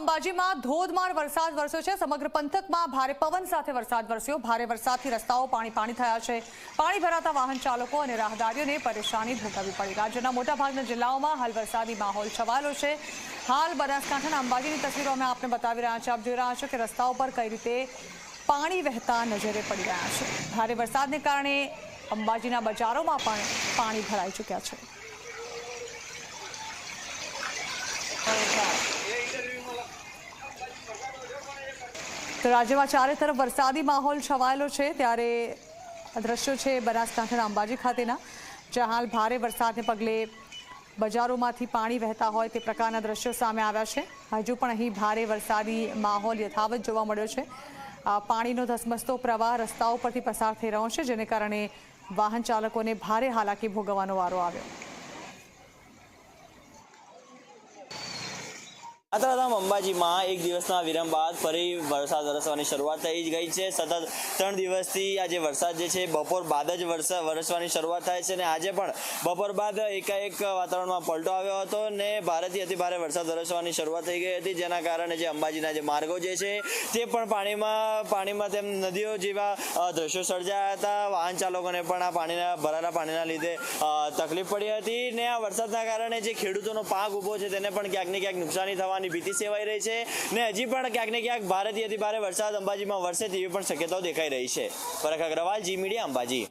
અંબાજીમાં ધોધમાર વરસાદ વરસ્યો છે. સમગ્ર પંથકમાં ભારે પવન સાથે વરસાદ વરસ્યો. ભારે વરસાદથી રસ્તાઓ પાણી પાણી થયા છે. પાણી ભરાતા વાહન ચાલકો અને રાહદારીઓને પરેશાની ભોગવવી પડી. રાજ્યના મોટાભાગના જિલ્લાઓમાં હાલ વરસાદી માહોલ છવાયેલો છે. હાલ બનાસકાંઠાના અંબાજીની તસવીરો અમે આપને બતાવી રહ્યા છીએ. આપ જોઈ રહ્યા છો કે રસ્તાઓ પર કઈ રીતે પાણી વહેતા નજરે પડી રહ્યા છે. ભારે વરસાદને કારણે અંબાજીના બજારોમાં પણ પાણી ભરાઈ ચૂક્યા છે તો રાજ્યમાં ચારે તરફ વરસાદી માહોલ છવાયેલો છે. ત્યારે દ્રશ્યો છે બનાસકાંઠાના અંબાજી ખાતેના, જ્યાં હાલ ભારે વરસાદને પગલે બજારોમાંથી પાણી વહેતા હોય તે પ્રકારના દ્રશ્યો સામે આવ્યા છે. હજુ પણ અહીં ભારે વરસાદી માહોલ યથાવત જોવા મળ્યો છે. પાણીનો ધસમસતો પ્રવાહ રસ્તાઓ પરથી પસાર થઈ રહ્યો છે, જેને કારણે વાહન ચાલકોને ભારે હાલાકી ભોગવવાનો વારો આવ્યો. યાત્રાધામ અંબાજીમાં એક દિવસના વિરામ બાદ ફરી વરસાદ વરસવાની શરૂઆત થઈ ગઈ છે. સતત ત્રણ દિવસથી આજે વરસાદ જે છે, બપોર બાદ જ વરસાદ વરસવાની શરૂઆત થાય છે અને આજે પણ બપોર બાદ એકાએક વાતાવરણમાં પલટો આવ્યો હતો ને ભારેથી અતિ ભારે વરસાદ વરસવાની શરૂઆત થઈ ગઈ હતી, જેના કારણે જે અંબાજીના જે માર્ગો જે છે, તે પણ પાણીમાં પાણીમાં તેમ નદીઓ જેવા દ્રશ્યો સર્જાયા હતા. વાહન ચાલકોને પણ આ પાણીના, ભરાયેલા પાણીના લીધે તકલીફ પડી હતી ને આ વરસાદના કારણે જે ખેડૂતોનો પાક ઊભો છે, તેને પણ ક્યાંક ને ક્યાંક નુકસાની થવાની ભીતિ સેવાઈ રહી છે ને હજી પણ ક્યાંક ને ક્યાંક ભારેથી અતિ ભારે વરસાદ અંબાજીમાં વરસે તેવી પણ શક્યતાઓ દેખાઈ રહી છે. પરખ અગ્રવાલ, જી મીડિયા અંબાજી.